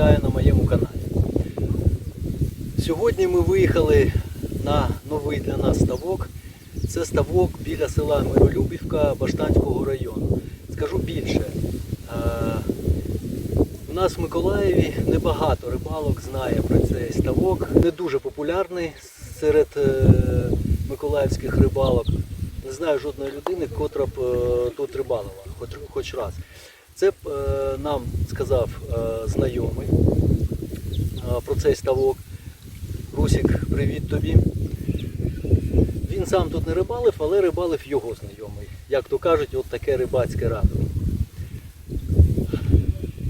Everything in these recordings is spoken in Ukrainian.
вітаю на моєму каналі. Сьогодні ми виїхали на новий для нас ставок. Це ставок біля села Миролюбівка Баштанського району. Скажу більше. е, У нас в Миколаєві небагато рибалок знає про цей ставок. Не дуже популярний серед е, миколаївських рибалок. Не знаю жодної людини, котра б е, тут рибалила, хоч, хоч раз. Це е, нам сказав е, знайомий е, про цей ставок. Русік, привіт тобі. Він сам тут не рибалив, але рибалив його знайомий. Як то кажуть, от таке рибацьке радо.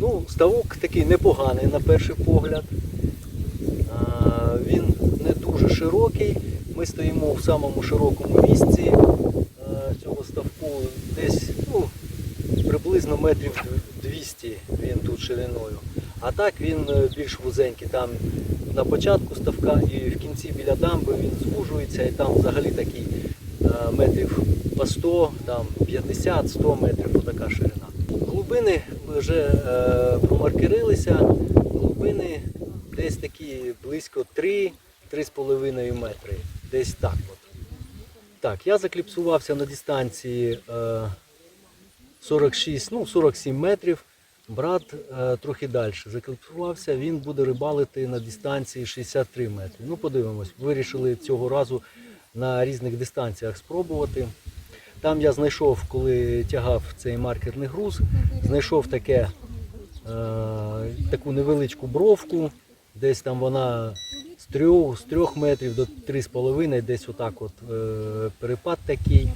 Ну, ставок такий непоганий на перший погляд. Він не дуже широкий. Ми стоїмо в самому широкому місці цього ставку. Десь ну, приблизно метрів 200 він тут шириною. А так він е, більш вузенький. Там на початку ставка і в кінці біля дамби він звужується і там взагалі такий е, метрів по 100, там 50-100 метрів отака ширина. Глибини вже е, промаркерилися, глибини десь такі близько 3-3,5 метри. Десь так от. Так, я закліпсувався на дистанції 46, ну 47 метрів. Брат е, трохи далі закліпсувався, він буде рибалити на дистанції 63 метри. Ну, подивимось, вирішили цього разу на різних дистанціях спробувати. Там я знайшов, коли тягав цей маркерний груз, знайшов таке, е, таку невеличку бровку, десь там вона з 3, з 3 метрів до 3,5, десь отак от е, перепад такий.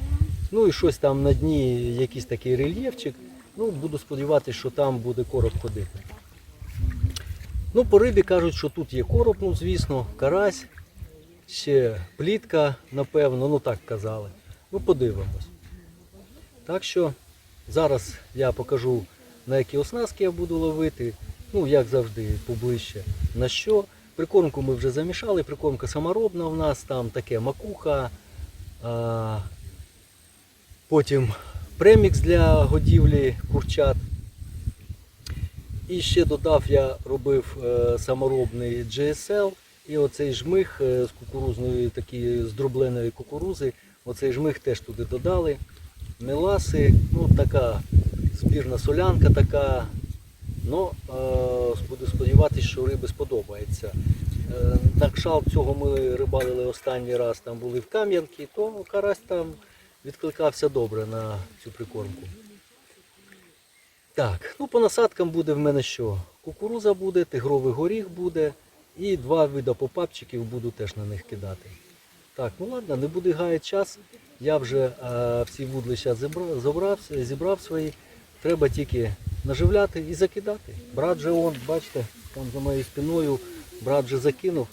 Ну і щось там на дні, якийсь такий рельєфчик. Ну, буду сподіватися, що там буде короб ходити. Ну, по рибі кажуть, що тут є короб, ну звісно, карась, ще плітка, напевно, ну так казали. Ну, подивимось. Так що зараз я покажу, на які оснастки я буду ловити. Ну, як завжди, поближче на що. Прикормку ми вже замішали, прикормка саморобна у нас, там таке макуха, потім премікс для годівлі курчат. І ще додав, я робив е, саморобний GSL і оцей жмих е, з кукурузної, такі з дробленої кукурузи. Оцей жмих теж туди додали. Меласи, ну така збірна солянка така. Ну, е, буду сподіватися, що риби сподобається. На кшалт цього ми рибалили останній раз, там були в Кам'янки, то карась там відкликався добре на цю прикормку. Так, ну по насадкам буде в мене що? Кукуруза буде, тигровий горіх буде і два види попапчиків буду теж на них кидати. Так, ну ладно, не буде гаяти час. Я вже е, всі вудлища зібрав, зібрав, зібрав свої. Треба тільки наживляти і закидати. Брат же он, бачите, там за моєю спиною брат вже закинув.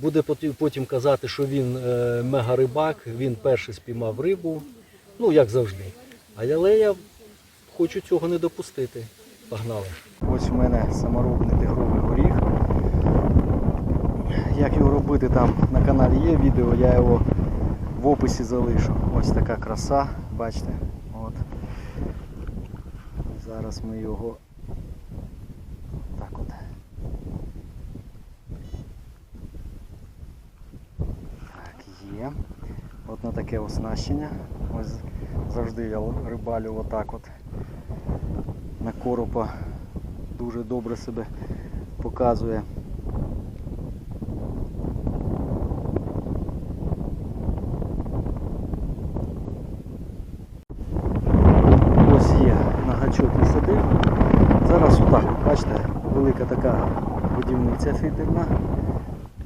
Буде потім- казати, що він е, мега-рибак, він перший спіймав рибу. Ну, як завжди. Але я хочу цього не допустити. Погнали. Ось у мене саморобний тигровий горіх. Як його робити там на каналі є відео, я його в описі залишу. Ось така краса, бачите. От. Зараз ми його так от. Так, є. От на таке оснащення. Ось завжди я рибалю отак от. На коропа дуже добре себе показує. Ось є на гачок висадив. Зараз отак, от, бачите, велика така будівниця фідерна.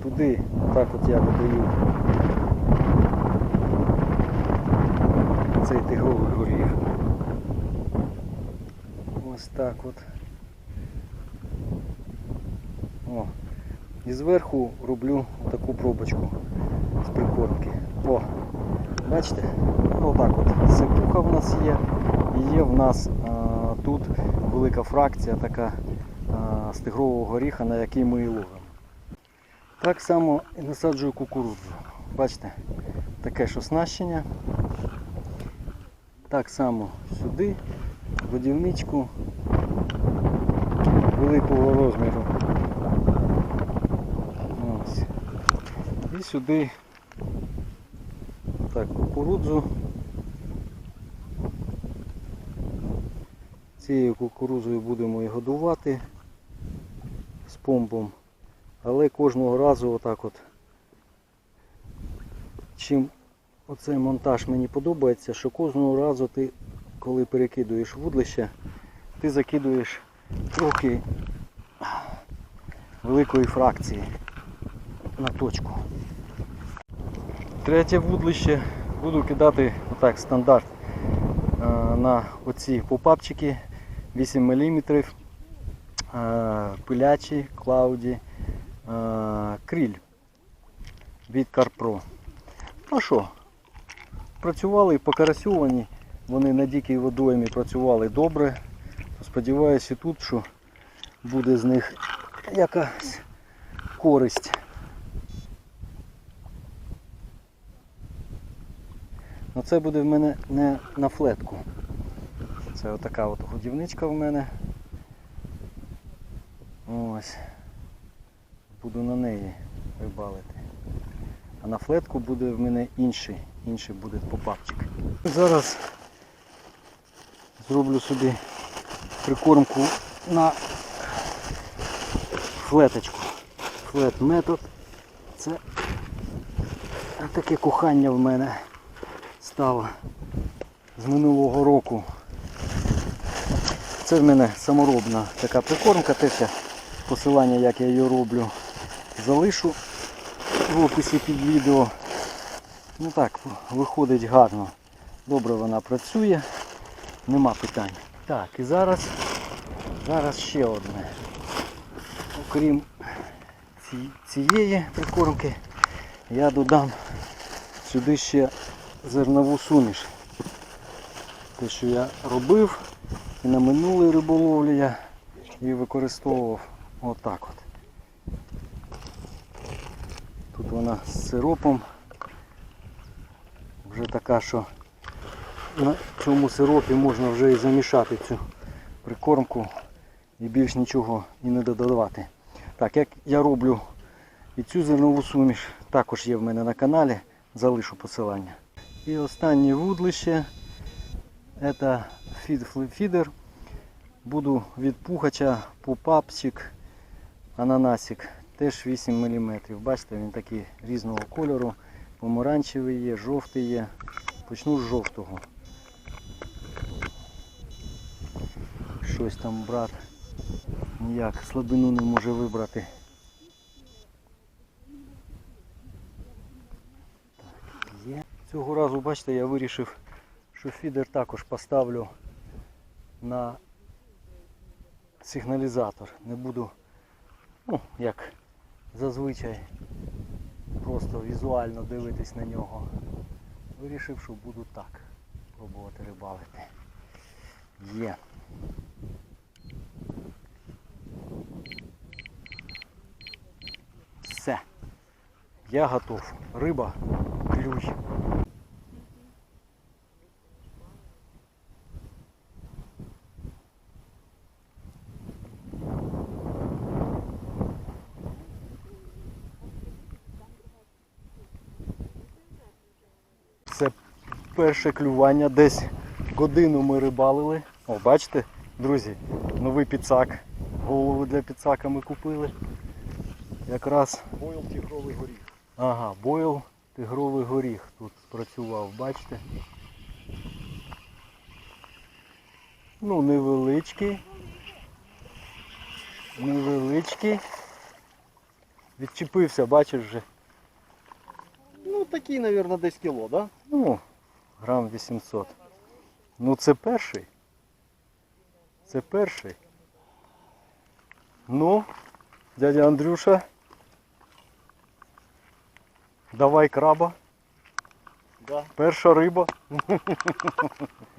Туди так от я додаю цей тигровий горіх. Ось так от. О. І зверху роблю таку пробочку з прикормки. О, бачите? Отак от. Сипуха в нас є. І є в нас а, тут велика фракція така а, з тигрового горіха, на який ми і ловимо. Так само і насаджую кукурудзу. Бачите, таке ж оснащення. Так само сюди, годівничку, великого розміру. Ось. І сюди так, кукурудзу. Цією кукурудзою будемо і годувати з помпом. Але кожного разу отак от. Чим оцей монтаж мені подобається, що кожного разу ти, коли перекидуєш вудлище, ти закидуєш трохи великої фракції на точку. Третє вудлище буду кидати отак стандарт е, на оці попапчики 8 мм е, пилячі клауді е, криль від CarPro. Ну що, працювали покарасьовані, вони на дикій водоймі працювали добре. Сподіваюся тут, що буде з них якась користь. Ну це буде в мене не на флетку. Це отака от годівничка в мене. Ось. Буду на неї рибалити. А на флетку буде в мене інший, інший буде попапчик. Зараз зроблю собі прикормку на флеточку. Флет метод. Це таке кохання в мене стало з минулого року. Це в мене саморобна така прикормка, теж я посилання, як я її роблю, залишу в описі під відео. Ну так, виходить гарно. Добре вона працює, нема питань. Так, і зараз, зараз ще одне. Окрім цієї прикормки, я додам сюди ще зернову суміш. Те, що я робив і на минулій риболовлі я її використовував отак от. Тут вона з сиропом. Вже така, що на цьому сиропі можна вже і замішати цю прикормку і більш нічого і не додавати. Так, як я роблю і цю зернову суміш, також є в мене на каналі, залишу посилання. І останнє вудлище це фідер. Буду від пухача попапчик, ананасик, теж 8 мм. Бачите, він такий різного кольору. Помаранчевий є, жовтий є. Почну з жовтого. Щось там брат ніяк слабину не може вибрати. Цього разу, бачите, я вирішив, що фідер також поставлю на сигналізатор. Не буду, ну, як зазвичай, просто візуально дивитись на нього. Вирішив, що буду так пробувати рибалити. Є. Все. Я готов. Риба, клюй. Це перше клювання. Десь годину ми рибалили. О, бачите, друзі, новий підсак. Голову для підсака ми купили. Якраз Бойл тігровий горіх. Ага, бойл тигровий горіх тут спрацював, бачите? Ну, невеличкий. Невеличкий. Відчепився, бачиш вже. Ну такий, мабуть, десь кіло, да? Ну, грам 800. Ну це перший. Це перший. Ну, дядя Андрюша. Давай краба. Да. Перша риба.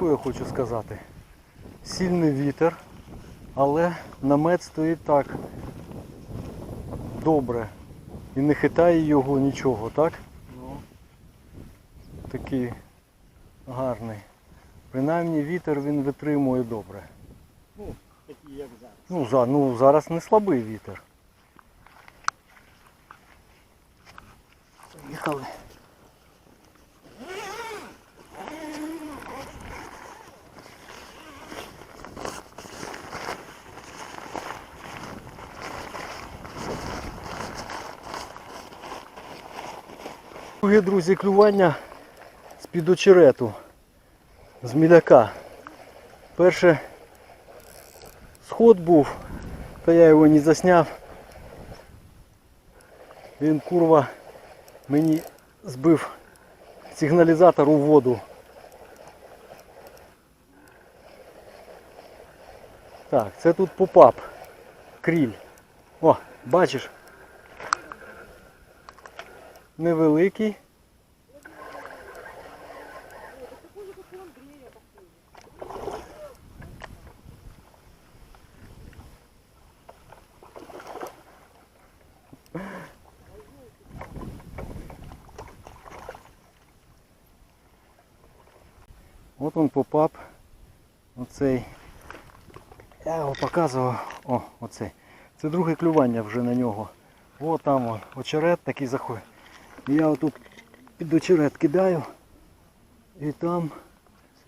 що я хочу сказати? Сильний вітер, але намет стоїть так добре. І не хитає його нічого, так? Ну, Такий гарний. Принаймні вітер він витримує добре. ну, такі як зараз. Ну, за, ну зараз не слабий вітер. Поїхали. Друге, друзі, клювання з-під очерету, з міляка. Перше сход був, та я його не засняв. Він курва мені збив сигналізатор у воду. Так, це тут попап. Кріль. О, бачиш? Невеликий. От він попап. Оцей. Я його показував. О, оцей. Це друге клювання вже на нього. О, там он, очерет такий заходить. Я отут під очерет кидаю. І там,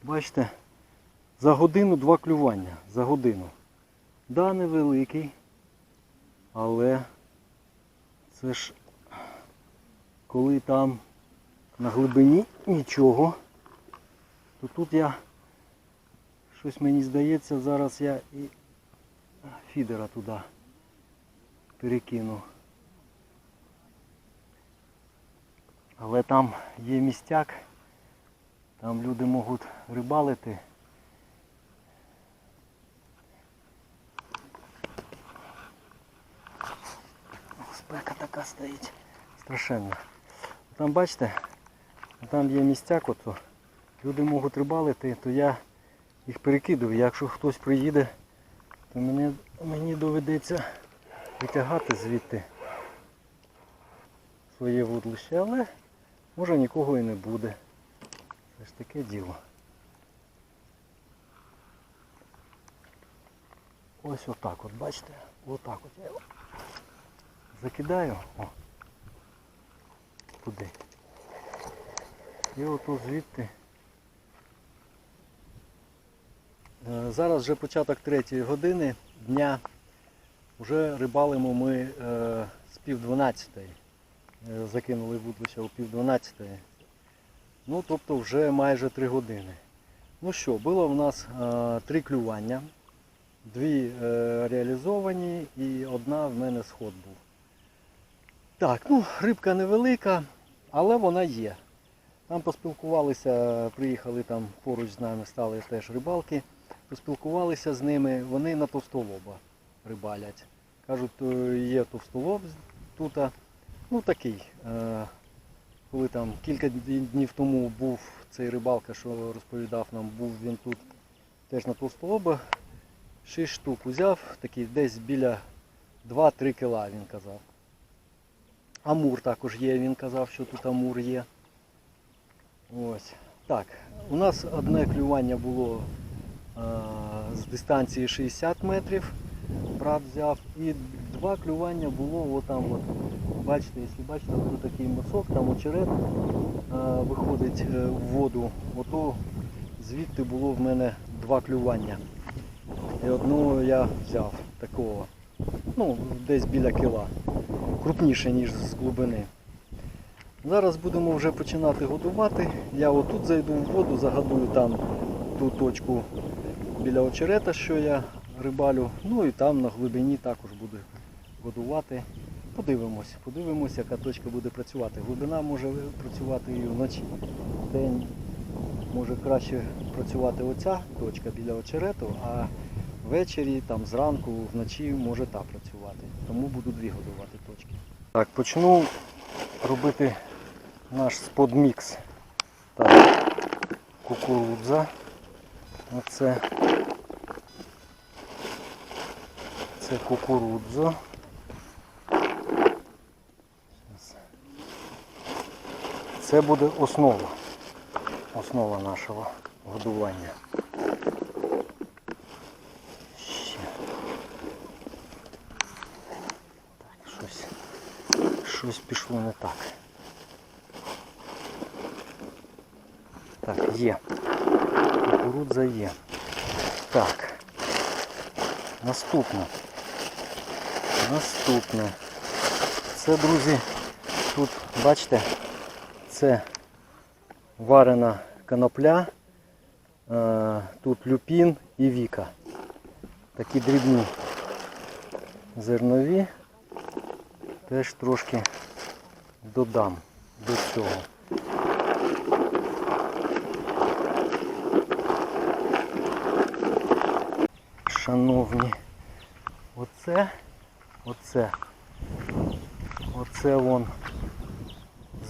бачите, за годину два клювання. За годину. Да, невеликий. Але це ж коли там на глибині нічого то тут я щось мені здається, зараз я і фідера туди перекину. Але там є містяк, там люди можуть рибалити. Спека така стоїть. Страшенно. Там бачите, там є містяк, от, люди можуть рибалити, то я їх перекидую. Якщо хтось приїде, то мені, мені доведеться витягати звідти своє вудлище, але може нікого і не буде. Це ж таке діло. Ось отак от, бачите? Отак от я його закидаю. О. Туди. І ото звідти. Е, Зараз вже початок третьої години дня. Вже рибалимо ми е, з пів дванадцятої. Е, Закинули вудлище о пів дванадцятої. Ну, тобто вже майже три години. Ну що, було в нас е, три клювання. Дві е, реалізовані і одна в мене сход був. Так, ну, рибка невелика, але вона є. Там поспілкувалися, приїхали там поруч з нами, стали теж рибалки. Поспілкувалися з ними, вони на товстолоба рибалять. Кажуть, є товстолоб тут. Ну такий. е, Коли там кілька днів тому був цей рибалка, що розповідав нам, був він тут теж на товстолоба. Шість штук узяв, такий десь біля 2-3 кіла, він казав. Амур також є, він казав, що тут амур є. Ось. Так, у нас одне клювання було е, з дистанції 60 метрів. Брат взяв. І два клювання було отам от. Бачите, якщо бачите, тут такий мосок, там очерет е, виходить е, в воду. Ото звідти було в мене два клювання. І одного я взяв такого. Ну, десь біля кіла. Крупніше, ніж з глибини. Зараз будемо вже починати годувати. Я отут зайду в воду, загадую там ту точку біля очерета, що я рибалю. Ну і там на глибині також буду годувати. Подивимось, подивимось, яка точка буде працювати. Глибина може працювати і вночі. День може краще працювати оця точка біля очерету, а ввечері, там зранку, вночі може та працювати. Тому буду дві годувати точки. Так, почну робити наш сподмікс. Так, кукурудза. Оце. Це кукурудза. Це буде основа. Основа нашого годування. Ще. Так, щось, щось пішло не так. Так, є. Кукурудза є. Так. Наступне. Наступне. Це, друзі, тут, бачите, це варена конопля, е, тут люпін і віка. Такі дрібні зернові. Теж трошки додам до цього. Шановні, оце, оце, оце вон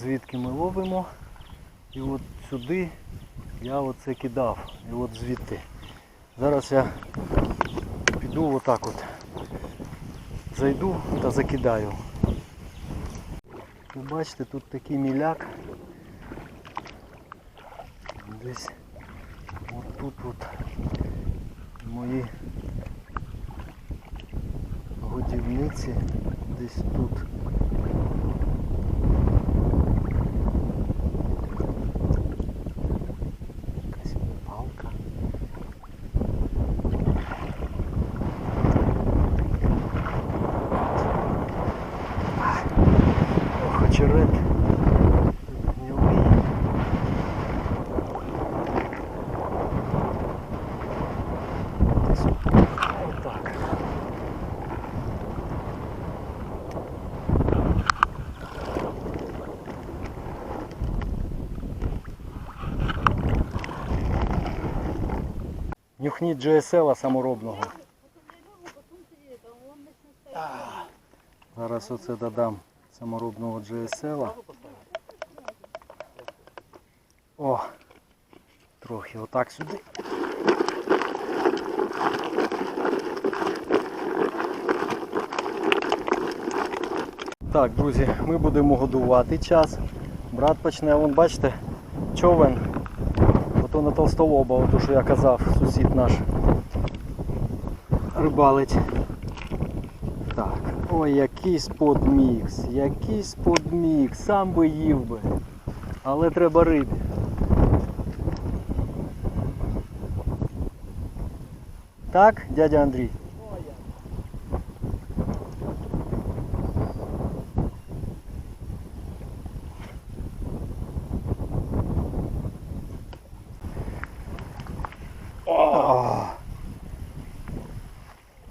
звідки ми ловимо. І от сюди я оце кидав. І от звідти. Зараз я піду отак от. Зайду та закидаю. Ви бачите, тут такий міляк. Десь от тут от мої годівниці десь тут. Якась палка. Ох, очерет. Тут гнилий. Десь Отак. Нюхніть GSL саморобного. Зараз оце додам саморобного GSL. О! Трохи отак сюди. Так, друзі, ми будемо годувати час. Брат почне, вон бачите, човен. Ото на толстолоба, ото що я казав, сусід наш рибалить. Так, ой, який сподмікс, який сподмікс, сам би їв би. Але треба рибі. Так, дядя Андрій?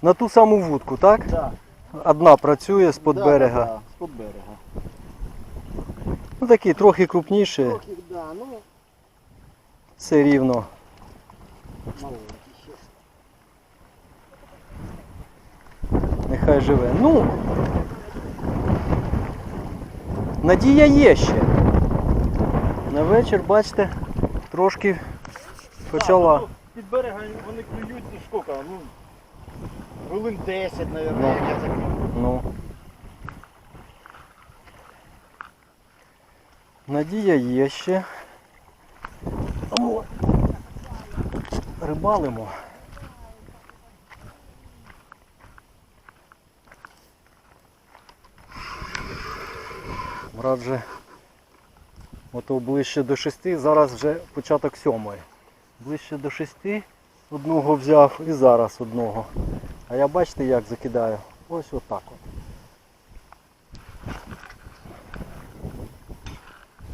На ту саму вудку, так? Да. Одна працює з-под Да, берега. Да, да, з-под берега. Ну такі трохи крупніші, Трохи, да, ну, все рівно. Нехай живе. Ну. Надія є ще. На вечір, бачите, трошки почала. Да, ну, Під берега вони клюють, ну скільки, ну, хвилин 10, мабуть, Ну. як я закрив. Ну. Надія є ще. Тому рибалимо. Брат вже ото ближче до шести, зараз вже початок сьомої. Ближче до шести одного взяв і зараз одного. А я бачите як закидаю? Ось отак от.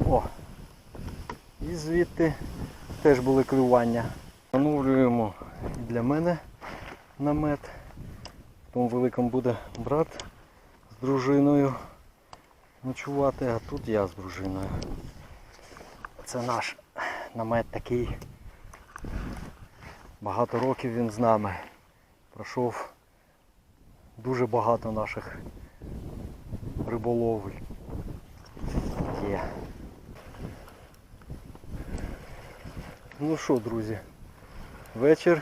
О! І звідти теж були клювання. Встановлюємо для мене намет. В тому великому буде брат з дружиною ночувати, а тут я з дружиною. Це наш намет такий. Багато років він з нами. Пройшов дуже багато наших риболовль. Є. Ну що, друзі, вечір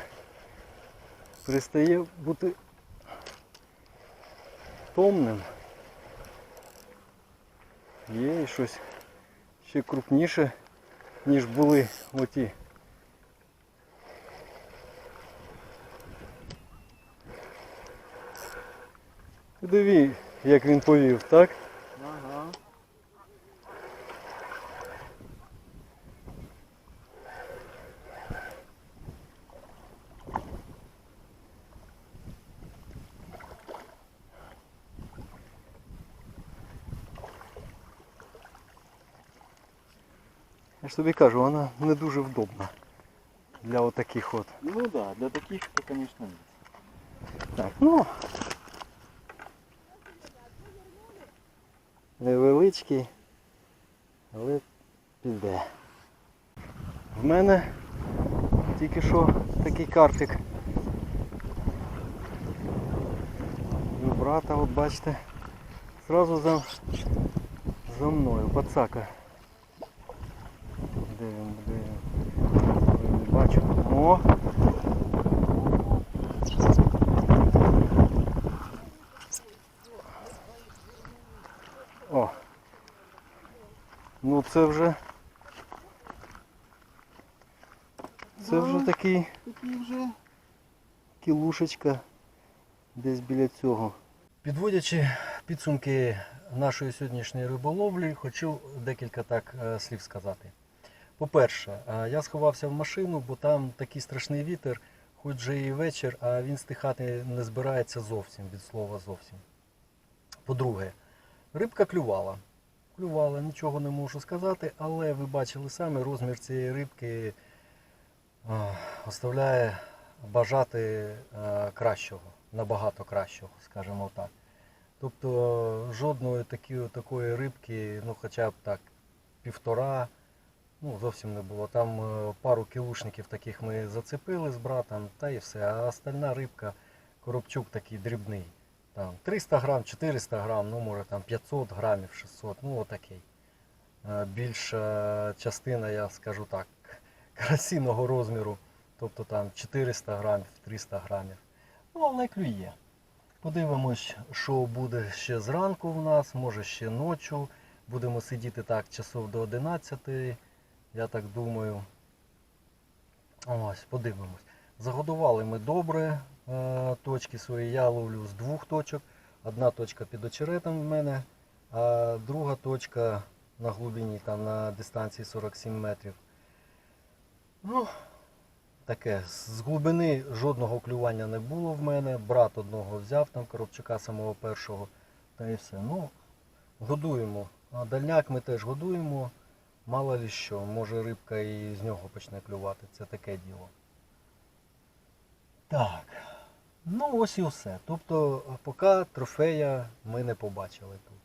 перестає бути томним. Є і щось ще крупніше, ніж були оті. Диві, як він повів, так? Ага. Я ж тобі кажу, вона не дуже вдобна для отаких от. Ну так, да, для таких, то, звісно, ні. Так, ну. Невеличкий, але піде. В мене тільки що такий картик. І у брата, от бачите, зразу за, за мною, пацака. Де він, де він? Бачу. О. Ну це вже. Це вже такий вже. кілушечка десь біля цього. Підводячи підсумки нашої сьогоднішньої риболовлі, хочу декілька так е, слів сказати. По-перше, е, я сховався в машину, бо там такий страшний вітер, хоч вже і вечір, а він стихати не збирається зовсім від слова зовсім. По-друге, рибка клювала. Клювала, нічого не можу сказати, але ви бачили самі розмір цієї рибки оставляє бажати е, кращого, набагато кращого, скажімо так. Тобто жодної такі, такої рибки, ну хоча б так півтора, ну зовсім не було. Там е, пару кілушників таких ми зацепили з братом, та і все. А остальна рибка, коробчук такий дрібний. Там 300 грам, 400 грам, ну може там 500 грамів, 600, ну отакий. Е, Більша частина, я скажу так, красивого розміру, тобто там 400 грамів, 300 грамів. Ну, але клює. Подивимось, що буде ще зранку в нас, може ще ночі. Будемо сидіти так часов до 11, я так думаю. Ось, подивимось. Загодували ми добре точки свої. Я ловлю з двох точок. Одна точка під очеретом в мене, а друга точка на глибині, там на дистанції 47 метрів. Ну, таке. З глибини жодного клювання не було в мене. Брат одного взяв там коробчака самого першого. Та і все. Ну, годуємо. А дальняк ми теж годуємо. Мало ли що, може рибка і з нього почне клювати. Це таке діло. Так. Ну ось і все. Тобто, поки трофея ми не побачили тут.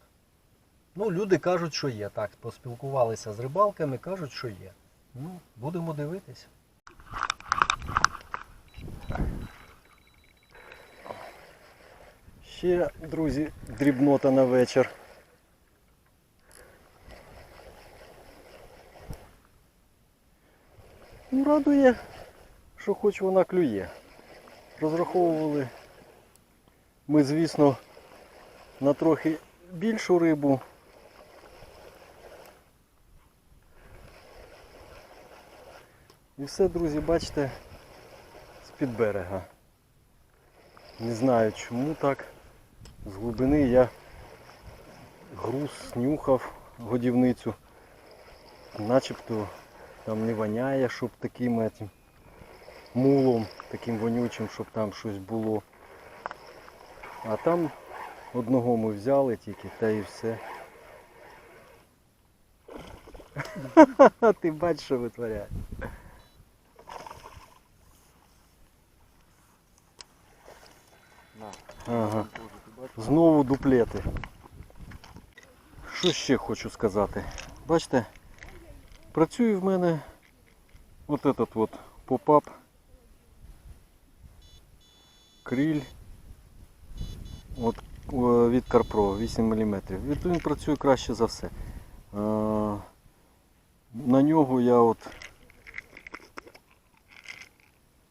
Ну, люди кажуть, що є. Так, поспілкувалися з рибалками, кажуть, що є. Ну, будемо дивитись. Ще, друзі, дрібнота на вечір. Ну, радує, що хоч вона клює. Розраховували ми, звісно, на трохи більшу рибу. І все, друзі, бачите, з-під берега. Не знаю чому так. З глибини я груз снюхав годівницю. Начебто там не воняє, щоб таким этим мулом, таким вонючим, щоб там щось було. А там одного ми взяли тільки, та і все. Ти бачиш, що витворяє. Ага. Знову дуплети. Що ще хочу сказати? Бачите, працює в мене от этот от поп-ап криль от, від CarPro 8 мм. Від, він працює краще за все. На нього я от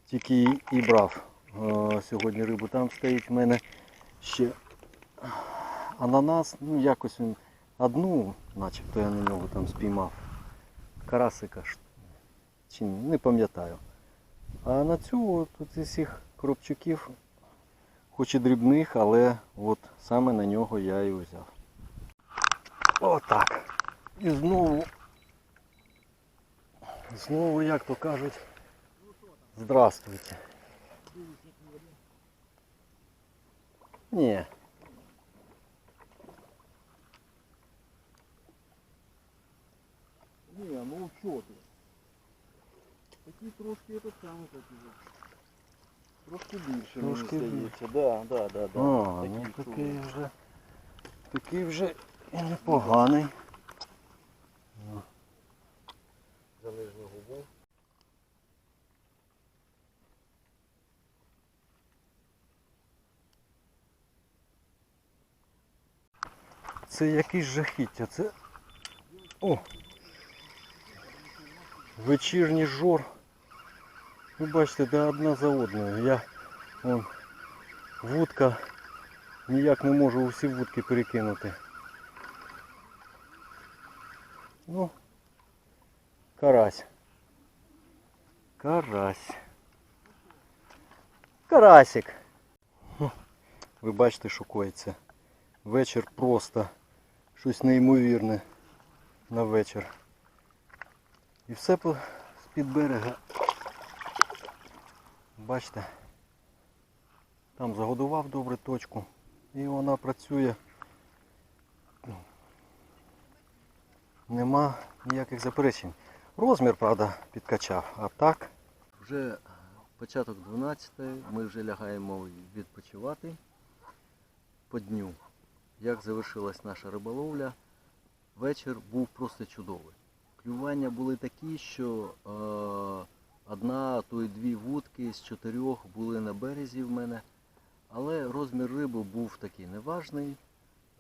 тільки і, брав е, сьогодні рибу. Там стоїть в мене ще ананас, ну якось він одну, начебто я на нього там спіймав. Карасика чи не пам'ятаю. А на цю от, от із всіх коробчуків, хоч і дрібних, але от саме на нього я і взяв. Отак. І знову, знову, як то кажуть, здравствуйте. Ні. Ні, ну що ти? Такі трошки це саме такі. Трошки більше, Трошки мені здається. Да, да, да, да. А, ну такий вже, такий вже і непоганий. За нижню губу. Це якийсь жахіття. Це. О! Вечірній жор. Ви бачите, де одна за одною. Я вон, вудка ніяк не можу усі вудки перекинути. Ну, карась. Карась. Карасик. Ви бачите, що коїться. Вечір просто щось неймовірне на вечір. І все з-під берега. Бачите? Там загодував добре точку і вона працює. Нема ніяких заперечень. Розмір, правда, підкачав, а так. Вже початок 12 ми вже лягаємо відпочивати по дню. Як завершилась наша риболовля, вечір був просто чудовий. Клювання були такі, що е, одна, то й дві вудки з чотирьох були на березі в мене. Але розмір риби був такий неважний.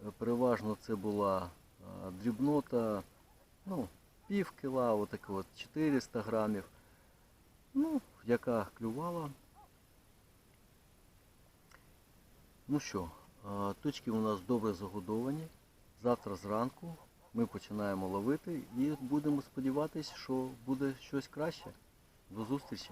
Е, Переважно це була е, дрібнота, ну, пів кіла, отаке от 400 грамів. Ну, яка клювала. Ну що, е, точки у нас добре загодовані. Завтра зранку ми починаємо ловити і будемо сподіватися, що буде щось краще. До зустрічі!